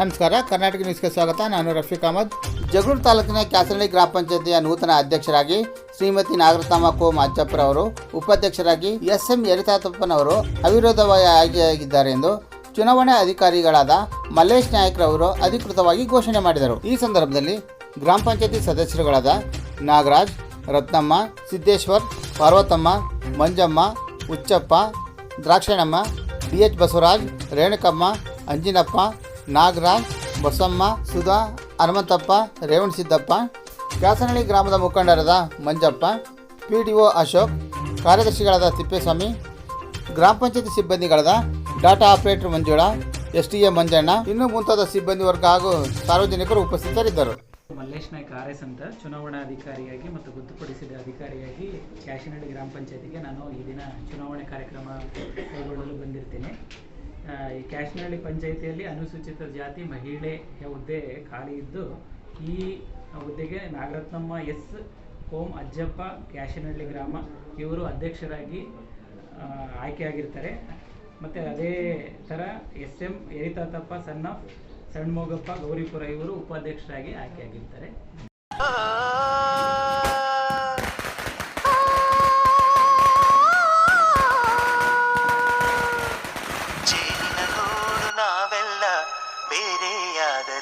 ನಮಸ್ಕಾರ, ಕರ್ನಾಟಕ ನ್ಯೂಸ್ಗೆ ಸ್ವಾಗತ. ನಾನು ರಫೀಕ್ ಅಹಮದ್. ಜಗಳೂರು ತಾಲೂಕಿನ ಕ್ಯಾಸರಳ್ಳಿ ಗ್ರಾಮ ಪಂಚಾಯತಿಯ ನೂತನ ಅಧ್ಯಕ್ಷರಾಗಿ ಶ್ರೀಮತಿ ನಾಗರತಮ್ಮ ಕೋಮ್ ಅಜ್ಜಪ್ಪರವರು ಉಪಾಧ್ಯಕ್ಷರಾಗಿ ಎಸ್ ಎಂ ಯರಿತಾತಪ್ಪನವರು ಅವಿರೋಧವಾಗಿ ಆಯ್ಕೆಯಾಗಿದ್ದಾರೆ ಎಂದು ಚುನಾವಣಾ ಅಧಿಕಾರಿಗಳಾದ ಮಲ್ಲೇಶ್ ನಾಯಕ್ರವರು ಅಧಿಕೃತವಾಗಿ ಘೋಷಣೆ ಮಾಡಿದರು. ಈ ಸಂದರ್ಭದಲ್ಲಿ ಗ್ರಾಮ ಪಂಚಾಯತಿ ಸದಸ್ಯರುಗಳಾದ ನಾಗರಾಜ್, ರತ್ನಮ್ಮ, ಸಿದ್ದೇಶ್ವರ್, ಪಾರ್ವತಮ್ಮ, ಮಂಜಮ್ಮ ಉಚ್ಚಪ್ಪ ದ್ರಾಕ್ಷಣಮ್ಮ ಡಿ ಎಚ್ ಬಸವರಾಜ್, ರೇಣುಕಮ್ಮ, ಅಂಜಿನಪ್ಪ ನಾಗರಾಜ್, ಬಸಮ್ಮ, ಸುಧಾ, ಹನುಮಂತಪ್ಪ ರೇವಣಸಿದ್ದಪ್ಪ ಕ್ಯಾಸನಹಳ್ಳಿ ಗ್ರಾಮದ ಮುಖಂಡರಾದ Manjappa P D O Ashok, ಕಾರ್ಯದರ್ಶಿಗಳಾದ ತಿಪ್ಪೇಸ್ವಾಮಿ, ಗ್ರಾಮ ಪಂಚಾಯತಿ ಸಿಬ್ಬಂದಿಗಳಾದ data operator Manjula S T A Manjanna, ಇನ್ನೂ ಮುಂತಾದ ಸಿಬ್ಬಂದಿ ವರ್ಗ ಹಾಗೂ ಸಾರ್ವಜನಿಕರು ಉಪಸ್ಥಿತರಿದ್ದರು. ಮಲ್ಲೇಶ್ ನಾಯ್ಕ ಆರ್ ಎಸ್ ಅಂತ ಚುನಾವಣಾ ಅಧಿಕಾರಿಯಾಗಿ ಮತ್ತು ಗೊತ್ತುಪಡಿಸಿದ ಅಧಿಕಾರಿಯಾಗಿ ಕ್ಯಾಶನಹಳ್ಳಿ ಗ್ರಾಮ ಪಂಚಾಯತಿಗೆ ನಾನು ಈ ದಿನ ಚುನಾವಣೆ ಕಾರ್ಯಕ್ರಮ ಕೈಗೊಳ್ಳಲು ಬಂದಿರ್ತೇನೆ ಈ ಕ್ಯಾಶಿನಹಳ್ಳಿ ಪಂಚಾಯಿತಿಯಲ್ಲಿ ಅನುಸೂಚಿತ ಜಾತಿ ಮಹಿಳೆ ಹುದ್ದೆ ಖಾಲಿ ಇದ್ದು, ಈ ಹುದ್ದೆಗೆ ನಾಗರತ್ನಮ್ಮ ಎಸ್ ಓಂ ಅಜ್ಜಪ್ಪ ಕ್ಯಾಶನಹಳ್ಳಿ ಗ್ರಾಮ ಇವರು ಅಧ್ಯಕ್ಷರಾಗಿ ಆಯ್ಕೆಯಾಗಿರ್ತಾರೆ. ಮತ್ತು ಅದೇ ಥರ ಎಸ್ ಎಂ ಯರಿತಾತಪ್ಪ ಸಣ್ಣ ಸಣ್ಮೋಗಪ್ಪ ಗೌರಿಪುರ ಇವರು ಉಪಾಧ್ಯಕ್ಷರಾಗಿ ಆಯ್ಕೆಯಾಗಿರ್ತಾರೆ.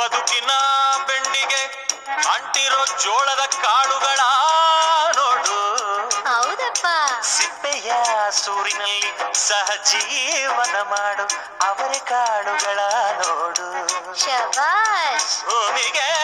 ಬದುಕಿನ ಬೆಂಡಿಗೆ ಅಂಟಿರೋ ಜೋಳದ ಕಾಳುಗಳ ನೋಡು. ಹೌದಪ್ಪ. ಸಿಪ್ಪೆಯ ಸೂರಿನಲ್ಲಿ ಸಹಜೀವನ ಮಾಡು ಅವರೆ ಕಾಳುಗಳ ನೋಡು. ಶಬಾಷ್. ಭೂಮಿಗೆ